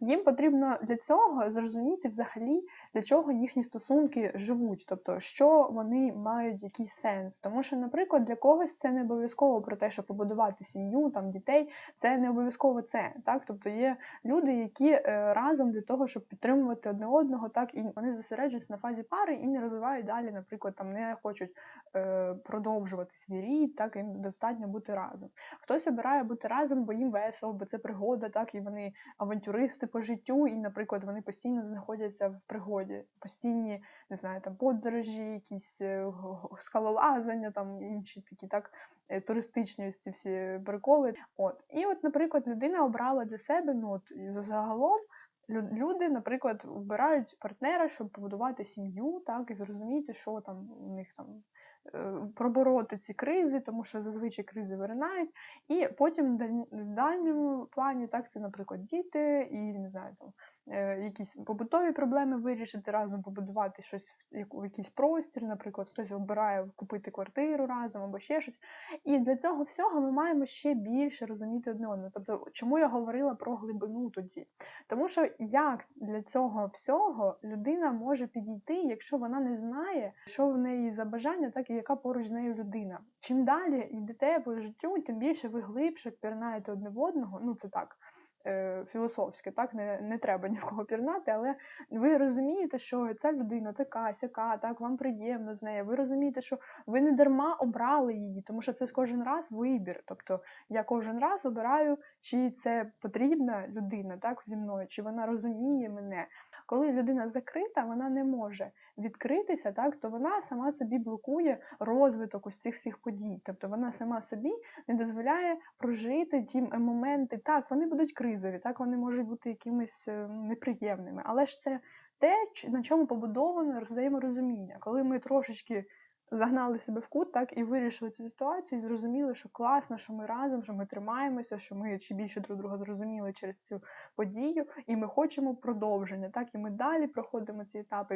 їм потрібно для цього зрозуміти взагалі, для чого їхні стосунки живуть, тобто що вони мають якийсь сенс. Тому що, наприклад, для когось це не обов'язково про те, щоб побудувати сім'ю, там дітей, це не обов'язково це. Так, тобто є люди, які е, разом для того, щоб підтримувати одне одного, так і вони зосереджуються на фазі пари і не розвивають далі, наприклад, там не хочуть е, продовжувати свій рід, так їм достатньо бути разом. Хтось обирає бути разом, бо їм весело, бо це пригода, так і вони авантюристи по життю, і, наприклад, вони постійно знаходяться в пригоді, постійні, не знаю, там подорожі, якісь е, скалолазання, там інші такі так е, туристичні ось ці всі приколи. От і от, наприклад, людина обрала для себе, ну от за- загалом. лю- Люди, наприклад, вибирають партнера, щоб побудувати сім'ю, так і зрозуміти, що там у них там пробороти ці кризи, тому що зазвичай кризи виринають, і потім в даль- дальньому плані, так, це, наприклад, діти і не знаю, там е, якісь побутові проблеми вирішити разом, побудувати щось в, якийсь простір, наприклад, хтось обирає купити квартиру разом або ще щось. І для цього всього ми маємо ще більше розуміти одне одного. Тобто, чому я говорила про глибину тоді? Тому що як для цього всього людина може підійти, якщо вона не знає, що в неї за бажання, так і яка поруч з нею людина. Чим далі йдете по життю, тим більше ви глибше пірнаєте одне в одного. Ну це так. Е, Філософське, так не, не треба ні в кого пірнати, але ви розумієте, що ця людина така, сяка, так вам приємно з нею. Ви розумієте, що ви не дарма обрали її, тому що це кожен раз вибір. Тобто я кожен раз обираю, чи це потрібна людина так зі мною, чи вона розуміє мене. Коли людина закрита, вона не може відкритися, так то вона сама собі блокує розвиток ось цих всіх подій. Тобто вона сама собі не дозволяє прожити ті моменти. Так, вони будуть кризові, так вони можуть бути якимись е, неприємними, але ж це те, на чому побудовано взаєморозуміння. Коли ми трошечки загнали себе в кут, так і вирішили цю ситуацію, і зрозуміли, що класно, що ми разом, що ми тримаємося, що ми ще більше друг друга зрозуміли через цю подію, і ми хочемо продовження. Так і ми далі проходимо ці етапи.